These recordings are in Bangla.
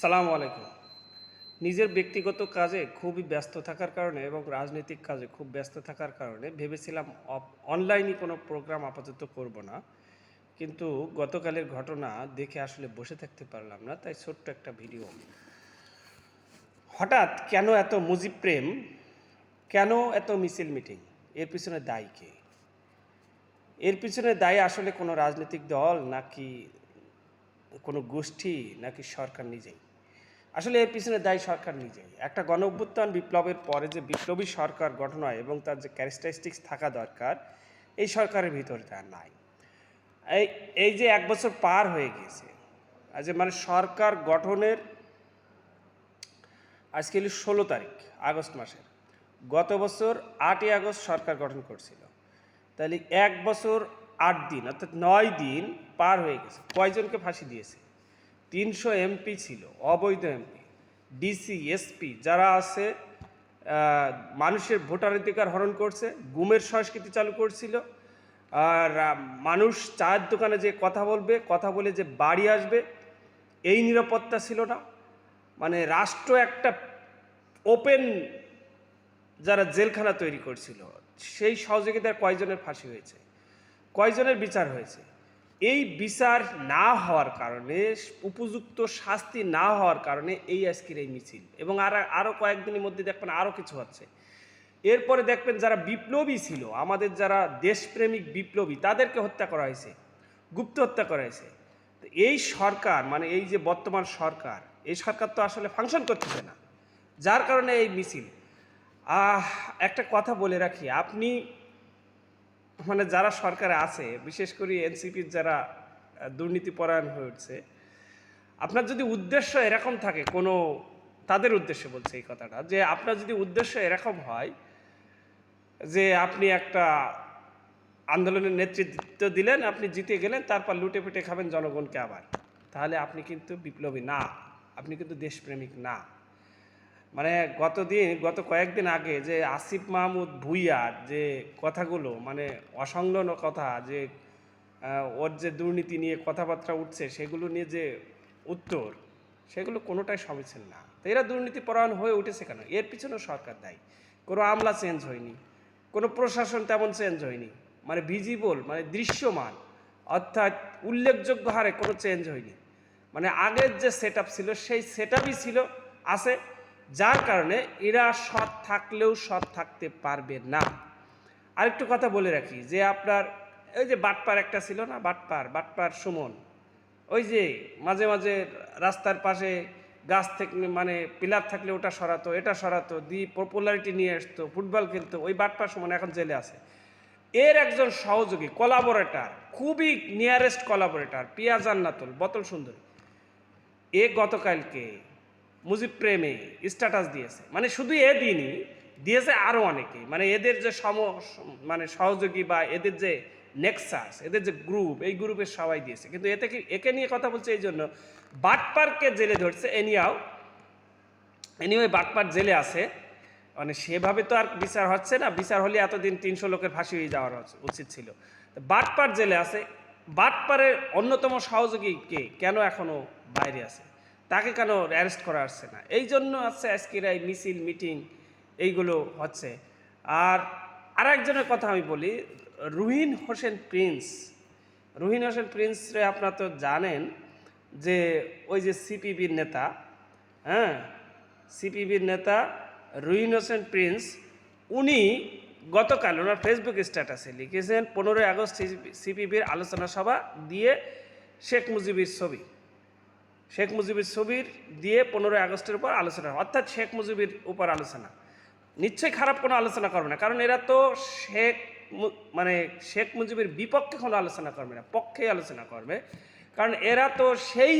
সালাম আলাইকুম। নিজের ব্যক্তিগত কাজে খুবই ব্যস্ত থাকার কারণে এবং রাজনৈতিক কাজে খুব ব্যস্ত থাকার কারণে ভেবেছিলাম অনলাইনে কোনো প্রোগ্রাম আপাতত করব না। কিন্তু গতকালের ঘটনা দেখে আসলে বসে থাকতে পারলাম না, তাই ছোট্ট একটা ভিডিও। হঠাৎ কেন এত মুজিব প্রেম? কেন এত মিছিল মিটিং? এর পিছনে দায়ী কে? এর পিছনে দায়ী আসলে কোনো রাজনৈতিক দল নাকি কোনো গোষ্ঠী নাকি সরকার নিজেই? আসলে এর পিছনে দায়ী সরকার নিজেই। একটা গণ অভ্যুত্থান বিপ্লবের পরে যে বিপ্লবী সরকার গঠন হয় এবং তার যে ক্যারেক্টারিস্টিক্স থাকা দরকার, এই সরকারের ভিতরে তা নাই। এই এই যে এক বছর পার হয়ে গিয়েছে আজ মানে সরকার গঠনের আজকে হলো ষোলো তারিখ, আগস্ট মাসের। গত বছর আটই আগস্ট সরকার গঠন করছিল। তাহলে এক বছর আট দিন, অর্থাৎ নয় দিন পার হয়ে গেছে। কয়জনকে ফাঁসি দিয়েছে? তিনশো এমপি ছিল, অবৈধ এমপি ডিসি এসপি যারা আছে মানুষের ভোটাধিকার হরণ করছে, গুমের সংস্কৃতি চালু করছিল, আর মানুষ চায়ের দোকানে যে কথা বলবে, কথা বলে যে বাড়ি আসবে, এই নিরাপত্তা ছিল না। মানে রাষ্ট্র একটা ওপেন যারা জেলখানা তৈরি করছিল, সেই সহযোগিতার কয়জনের ফাঁসি হয়েছে? কয়জনের বিচার হয়েছে? এই বিচার না হওয়ার কারণে উপযুক্ত শাস্তি না হওয়ার কারণে এই আজকের এই মিছিল। এবং আর আরও কয়েকদিনের মধ্যে দেখবেন আরও কিছু হচ্ছে। এরপরে দেখবেন যারা বিপ্লবী ছিল আমাদের যারা দেশপ্রেমিক বিপ্লবী তাদেরকে হত্যা করা হয়েছে গুপ্ত হত্যা করা হয়েছে। তো এই সরকার মানে এই যে বর্তমান সরকার এই সরকার তো আসলে ফাংশন করতেছে না। যার কারণে এই মিছিল। আহ, একটা কথা বলে রাখি আপনি মানে যারা সরকারে আছে, বিশেষ করে এনসিপির যারা দুর্নীতিপরায়ণ হয়ে উঠছে, আপনার যদি উদ্দেশ্য এরকম থাকে, কোনো, তাদের উদ্দেশ্যে বলছে এই কথাটা, যে আপনার যদি উদ্দেশ্য এরকম হয়, যে আপনি একটা আন্দোলনের নেতৃত্ব দিলেন, আপনি জিতে গেলেন, তারপর লুটে পেটে খাবেন জনগণকে আবার, তাহলে আপনি কিন্তু বিপ্লবী না, আপনি কিন্তু দেশপ্রেমিক না। মানে গতদিন, গত কয়েকদিন আগে যে আসিফ মাহমুদ ভুইয়ার যে কথাগুলো মানে অসংলগ্ন কথা যে ওর যে দুর্নীতি নিয়ে কথাবার্তা উঠছে, সেগুলো নিয়ে যে উত্তর, সেগুলো কোনোটাই সমীচীন না। তো এরা দুর্নীতি পরায়ণ হয়ে উঠেছে কেন? এর পিছনেও সরকার দায়ী। কোনো আমলা চেঞ্জ হয়নি, কোনো প্রশাসন তেমন চেঞ্জ হয়নি মানে ভিজিবল মানে দৃশ্যমান, অর্থাৎ উল্লেখযোগ্য হারে কোনো চেঞ্জ হয়নি। মানে আগের যে সেট ছিল, সেই সেট ছিল, আছে যার কারণে এরা সৎ থাকলেও সৎ থাকতে পারবে না। আরেকটু কথা বলে রাখি, যে আপনার ওই যে বাটপার একটা ছিল না, বাটপার বাটপার সুমন, ওই যে মাঝে মাঝে রাস্তার পাশে গাছ থেকে মানে পিলার থাকলে ওটা সরাতো, এটা সরাতো, দি পপুলারিটি নিয়ে আসতো, ফুটবল খেলতো, ওই বাটপার সুমন এখন জেলে আছে। এর একজন সহযোগী, কোলাবোরেটার, খুবই নিয়ারেস্ট কোলাবোরেটার পিয়া জান্নাতুল বতল সুন্দরী। এ গতকালকে মুজিব প্রেমে স্ট্যাটাস দিয়েছে। মানে শুধু এ দিনই, দিয়েছে আরও অনেকে। মানে এদের যে সম মানে সহযোগী বা এদের যে নেক্সাস এদের যে গ্রুপ এই গ্রুপের সবাই দিয়েছে। কিন্তু এতে কি, একে নিয়ে কথা বলছে এই জন্য, বাটপারকে জেলে ধরছে। এনিয়াও এনিওয়ে বাটপার জেলে আছে। মানে সেভাবে তো আর বিচার হচ্ছে না। বিচার হলে এতদিন তিনশো লোকের ফাঁসি হয়ে যাওয়ার উচিত ছিল। বাটপার জেলে আছে। বাটপারের অন্যতম সহযোগী কে? কেন এখনও বাইরে আছে? তাকে কেন অ্যারেস্ট করা আসছে না? এই জন্য আছে আজকের এই মিছিল, মিটিং, এইগুলো হচ্ছে। আর আর একজনের কথা আমি বলি, রুহিন হোসেন প্রিন্স। রুহিন হোসেন প্রিন্সরে আপনারা তো জানেন যে ওই যে সিপিবির নেতা হ্যাঁ? সিপিবির নেতা রুহিন হোসেন প্রিন্স, উনি গতকাল ওনার ফেসবুক স্ট্যাটাসে লিখেছেন, পনেরোই আগস্ট সিপিবির আলোচনা সভা দিয়ে শেখ মুজিবের ছবি। শেখ মুজিবের ছবির দিয়ে পনেরোই আগস্টের উপর আলোচনা অর্থাৎ শেখ মুজিবের উপর আলোচনা। নিশ্চয়ই খারাপ কোনো আলোচনা করবে না, কারণ এরা তো শেখ মানে শেখ মুজিবের বিপক্ষে কোনো আলোচনা করবে না, পক্ষে আলোচনা করবে। কারণ এরা তো সেই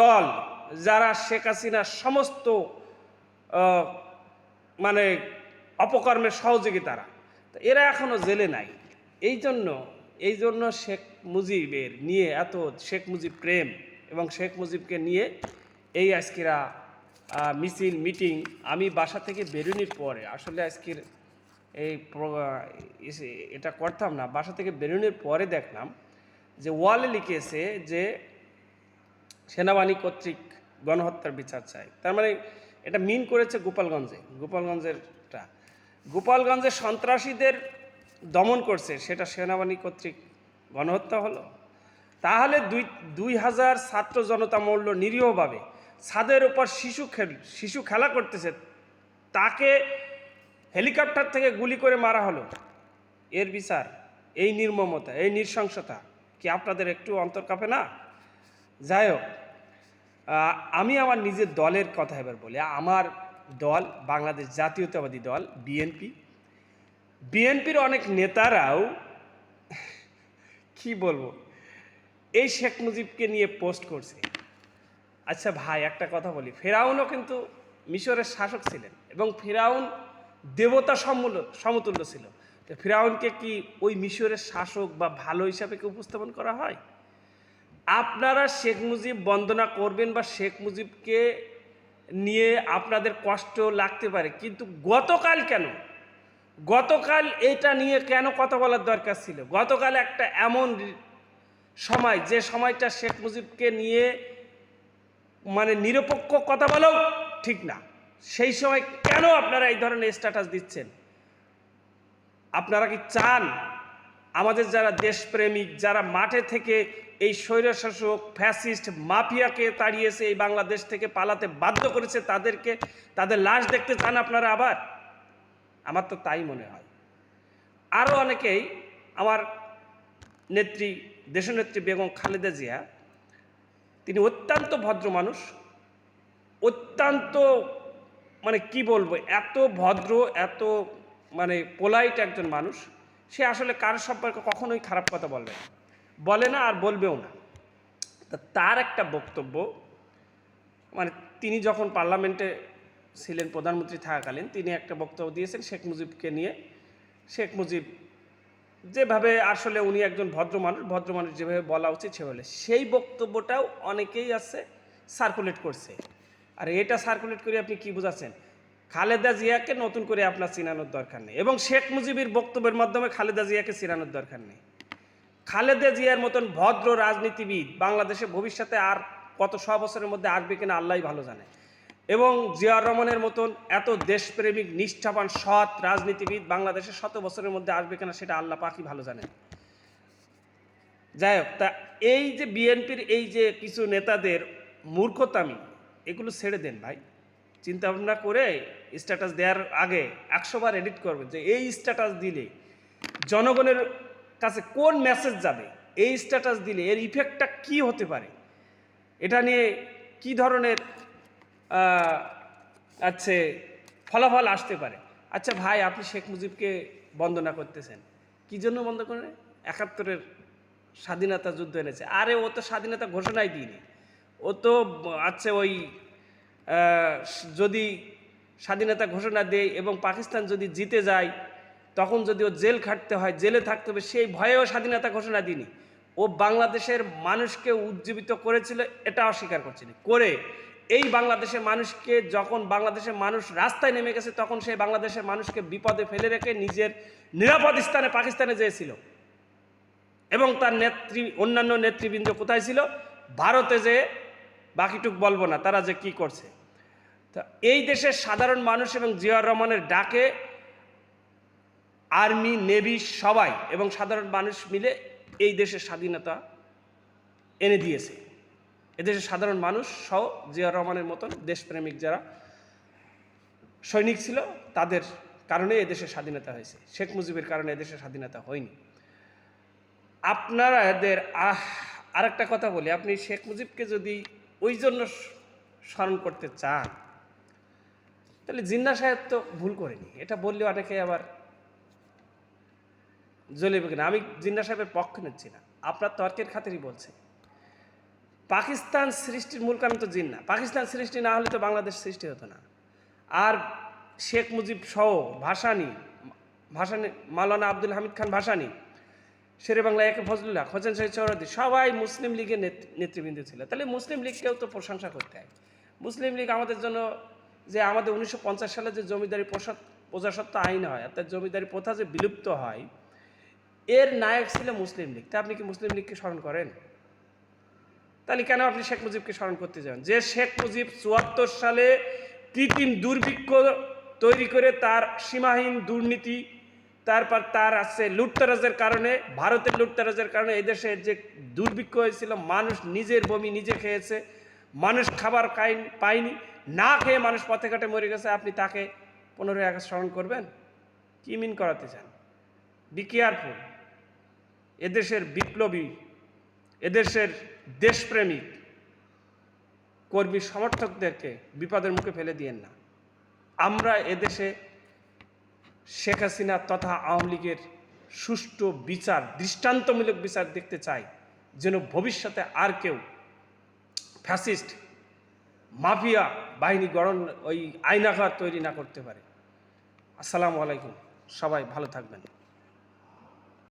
দল যারা শেখ হাসিনার সমস্ত মানে অপকর্মের সহযোগী তারা। তো এরা এখনও জেলে নাই। এই জন্য এই জন্য শেখ মুজিবের নিয়ে এত, শেখ মুজিব প্রেম এবং শেখ মুজিবকে নিয়ে এই আজকেরা মিছিল, মিটিং আমি বাসা থেকে বেরোনির পরে, আসলে আজকের এই এটা করতাম না, বাসা থেকে বেরোনির পরে দেখলাম যে ওয়ালে লিখেছে যে সেনাবাহিনী কর্তৃক গণহত্যার বিচার চায় তার মানে এটা মিন করেছে গোপালগঞ্জে, গোপালগঞ্জেরটা। গোপালগঞ্জে সন্ত্রাসীদের দমন করছে, সেটা সেনাবাহিনী কর্তৃক গণহত্যা হলো। তাহলে দুই দুই হাজার ছাত্র জনতা মূল্য নিরীহভাবে। ছাদের ওপর শিশু খেল, শিশু খেলা করতেছে, তাকে হেলিকপ্টার থেকে গুলি করে মারা হলো। এর বিচার, এই নির্মমতা, এই নৃশংসতা কি আপনাদের একটু অন্তর কাঁপে না? যাই হোক আমি আমার নিজের দলের কথা এবার বলি। আমার দল, বাংলাদেশ জাতীয়তাবাদী দল, বিএনপি বিএনপির অনেক নেতারাও, কি বলব, এই শেখ মুজিবকে নিয়ে পোস্ট করছে। আচ্ছা ভাই, একটা কথা বলি, ফেরাউনও কিন্তু মিশরের শাসক ছিলেন এবং ফেরাউন দেবতা সমূল্য সমতুল্য ছিল। তো ফেরাউনকে কি ওই মিশরের শাসক বা ভালো হিসাবে কি উপস্থাপন করা হয়? আপনারা শেখ মুজিব বন্দনা করবেন বা শেখ মুজিবকে নিয়ে আপনাদের কষ্ট লাগতে পারে, কিন্তু গতকাল কেন গতকাল এটা নিয়ে কেন কথা বলার দরকার ছিল? গতকাল একটা এমন সময়, যে সময়টা শেখ মুজিবকে নিয়ে মানে নিরপেক্ষ কথা বলেও ঠিক না। সেই সময় কেন আপনারা এই ধরনের স্ট্যাটাস দিচ্ছেন? আপনারা কি চান আমাদের যারা দেশপ্রেমিক, যারা মাঠে থেকে এই স্বৈরশাসক ফ্যাসিস্ট মাফিয়াকে তাড়িয়েছে এই বাংলাদেশ থেকে পালাতে বাধ্য করেছে তাদেরকে, তাদের লাশ দেখতে চান আপনারা আবার? আমার তো তাই মনে হয়। আরও অনেকেই আমার নেত্রী, দেশনেত্রী বেগম খালেদা জিয়া, তিনি অত্যন্ত ভদ্র মানুষ, অত্যন্ত মানে কি বলব, এত ভদ্র, এত মানে পোলাইট একজন মানুষ, সে আসলে কার সম্পর্কে কখনোই খারাপ কথা বলবে বলে না আর বলবেও না। তা তার একটা বক্তব্য মানে তিনি যখন পার্লামেন্টে ছিলেন প্রধানমন্ত্রী থাকাকালীন তিনি একটা বক্তব্য দিয়েছেন শেখ মুজিবকে নিয়ে। শেখ মুজিব যেভাবে আসলে উনি একজন ভদ্র মানুষ ভদ্র মানুষ যেভাবে বলা উচিত সেভাবে। সেই বক্তব্যটাও অনেকেই আছে সার্কুলেট করছে। আর এটা সার্কুলেট করে আপনি কি বোঝাচ্ছেন? খালেদা জিয়াকে নতুন করে আপনার চিনানোর দরকার নেই এবং শেখ মুজিবের বক্তব্যের মাধ্যমে খালেদা জিয়াকে চিনানোর দরকার নেই। খালেদা জিয়ার মতন ভদ্র রাজনীতিবিদ বাংলাদেশে ভবিষ্যতে আর কত শ বছরের মধ্যে আসবে কিনা আল্লাহ ভালো জানে। এবং জিয়াউর রহমানের মতন এত দেশপ্রেমিক, নিষ্ঠাবান, সৎ রাজনীতিবিদ বাংলাদেশে শত বছরের মধ্যে আসবে কিনা সেটা আল্লাহ পাখি ভালো জানেন যাই হোক, তা এই যে বিএনপির এই যে কিছু নেতাদের মূর্খতামি এগুলো ছেড়ে দেন ভাই। চিন্তা ভাবনা করে স্ট্যাটাস দেওয়ার আগে একশো বার এডিট করবেন যে এই স্ট্যাটাস দিলে জনগণের কাছে কোন মেসেজ যাবে, এই স্ট্যাটাস দিলে এর ইফেক্টটা কি হতে পারে, এটা নিয়ে কি ধরনের আহ, আছে ফলাফল আসতে পারে। আচ্ছা ভাই আপনি শেখ মুজিবকে বন্দনা করতেছেন। কি জন্য বন্ধ করেন একাত্তরের স্বাধীনতা যুদ্ধ এনেছে। আরে ও তো স্বাধীনতা ঘোষণাই দিইনি। ও তো আছে ওই যদি স্বাধীনতা ঘোষণা দেয় এবং পাকিস্তান যদি জিতে যায় তখন যদি ও জেল খাটতে হয় জেলে থাকতে হবে সেই ভয়েও স্বাধীনতা ঘোষণা দিনি ও বাংলাদেশের মানুষকে উজ্জীবিত করেছিল এটা অস্বীকার করছিনি করে এই বাংলাদেশের মানুষকে যখন বাংলাদেশের মানুষ রাস্তায় নেমে গেছে, তখন সেই বাংলাদেশের মানুষকে বিপদে ফেলে রেখে নিজের নিরাপদ স্থানে পাকিস্তানে যেয়েছিল। এবং তার নেত্রী, অন্যান্য নেতৃবৃন্দ কোথায় ছিল? ভারতে যে বাকিটুক বলব না, তারা যে কি করছে। তা এই দেশের সাধারণ মানুষ এবং জিয়াউর রহমানের ডাকে আর্মি, নেভি সবাই এবং সাধারণ মানুষ মিলে এই দেশের স্বাধীনতা এনে দিয়েছে। এদেশের সাধারণ মানুষ সহ জিয়া রহমানের মতন দেশপ্রেমিক যারা সৈনিক ছিল, তাদের কারণে এদেশের স্বাধীনতা হয়েছে। শেখ মুজিবের কারণে এদেশের স্বাধীনতা হয়নি। আপনারাদের, আহ, আরেকটা কথা বলি। আপনি শেখ মুজিবকে যদি ওই জন্য স্মরণ করতে চান, তাহলে জিন্না সাহেব তো ভুল করেনি। এটা বললে অনেকে আবার জ্বলিবে কিনা আমি জিন্না সাহেবের পক্ষ নিচ্ছি না। আপনার তর্কের খাতিরই বলছে। পাকিস্তান সৃষ্টির, মূল কারণ তো জিন্না পাকিস্তান সৃষ্টি না হলে তো বাংলাদেশ সৃষ্টি হতো না। আর শেখ মুজিব সহ ভাসানি ভাসানি, মাওলানা আব্দুল হামিদ খান ভাসানি, শেরে বাংলা একে ফজলুল্লাহ, হোসেন শহীদ চৌরাদি সবাই মুসলিম লীগের নেত- নেতৃবৃন্দ ছিল। তাহলে মুসলিম লীগকেও তো প্রশংসা করতে হয় মুসলিম লীগ আমাদের জন্য যে আমাদের উনিশশো পঞ্চাশ সালে যে জমিদারি প্রসা- প্রজাসত্ব আইন হয়, অর্থাৎ জমিদারি প্রথা যে বিলুপ্ত হয়, এর নায়ক ছিল মুসলিম লীগ। তা আপনি কি মুসলিম লীগকে স্মরণ করেন? তাহলে কেন আপনি শেখ মুজিবকে স্মরণ করতে যান? যে শেখ মুজিব চুয়াত্তর সালে কৃত্রিম দুর্ভিক্ষ তৈরি করে তার সীমাহীন দুর্নীতি, তারপর তার আছে লুটতারাজের কারণে, ভারতের লুটতারাজের কারণে এদেশে যে দুর্ভিক্ষ হয়েছিল, মানুষ নিজের বমি নিজে খেয়েছে, মানুষ খাবার পায়নি, না খেয়ে মানুষ পথে ঘাটে মরে গেছে, আপনি তাকে পনেরোই আগস্ট স্মরণ করবেন? কি মিন করাতে চান? বি কেয়ারফুল এদেশের বিপ্লবী এদেশের দেশপ্রেমিক কর্মী সমর্থকদেরকে বিপদের মুখে ফেলে দিয়েন না। আমরা এদেশে শেখ হাসিনা তথা আওয়ামী লীগের সুষ্ঠু বিচার, দৃষ্টান্তমূলক বিচার দেখতে চাই, যেন ভবিষ্যতে আর কেউ ফ্যাসিস্ট, মাফিয়া বাহিনী গড়ন ওই আইনাঘর তৈরি না করতে পারে। আসসালামু আলাইকুম। সবাই ভালো থাকবেন।